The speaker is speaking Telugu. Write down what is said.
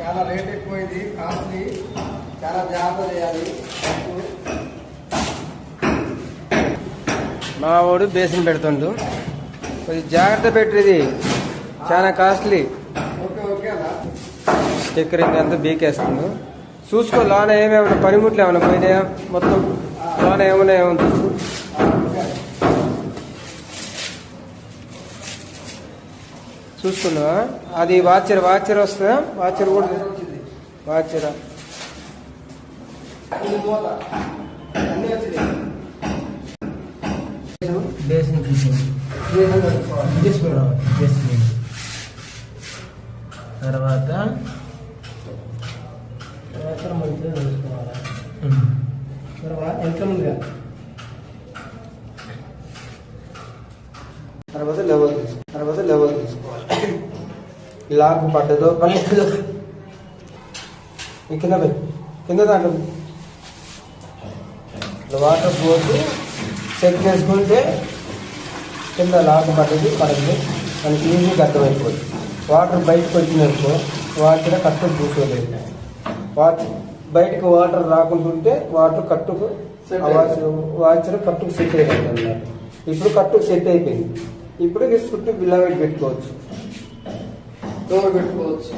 చాలా రేట్ ఎక్కువ ఇది కాస్ట్లీ చాలా జాగ్రత్త చేయాలి. మా వాడు బేసిన్ పెడుతుండు. కొద్ది జాగ్రత్త పెట్టిది చాలా కాస్ట్లీ ఓకే ఓకే అలా స్టిక్కరింగ్ అంతా బీకేస్తుంది. చూసుకో లోన ఏమేమైనా పనిముట్లు ఏమైనా పోయినాయా? మొత్తం లోన ఏమైనా ఏమైనా చూసుకున్నావా అది వాచర్ వాచర్ వస్తుందా? వాచర్ కూడా వాచరా? Basin basin. తర్వాత అవసరం మంచిగా చూసుకోవాలి తర్వాత ఎంత ముందుగా తర్వాత లెవెల్ తీసుకో తర్వాత లెవెల్ తీసుకోవాలి లాక్ పడ్డదో పడలేదో. ఈ కింద పోయి కింద దాంట్లో వాటర్ పోసి చెక్ చేసుకుంటే కింద లాక్ పడ్డది పడింది మనకి ఈజీగా అర్థమైపోతుంది. వాటర్ బయటకు వచ్చిందనుకో వాటర్ కట్టు కూర్చోలేదు. వాటర్ బయటకు వాటర్ రాకుంటుంటే వాటర్ కట్టుకు వాచర్ కట్టుకు సెట్ అయిపోయింది అన్నమాట ఇప్పుడు కట్టుకు సెట్ అయిపోయింది. ఇప్పుడు చుట్టూ బిల్లా పెట్టి పెట్టుకోవచ్చు. డోర్ పెట్టుకోవచ్చు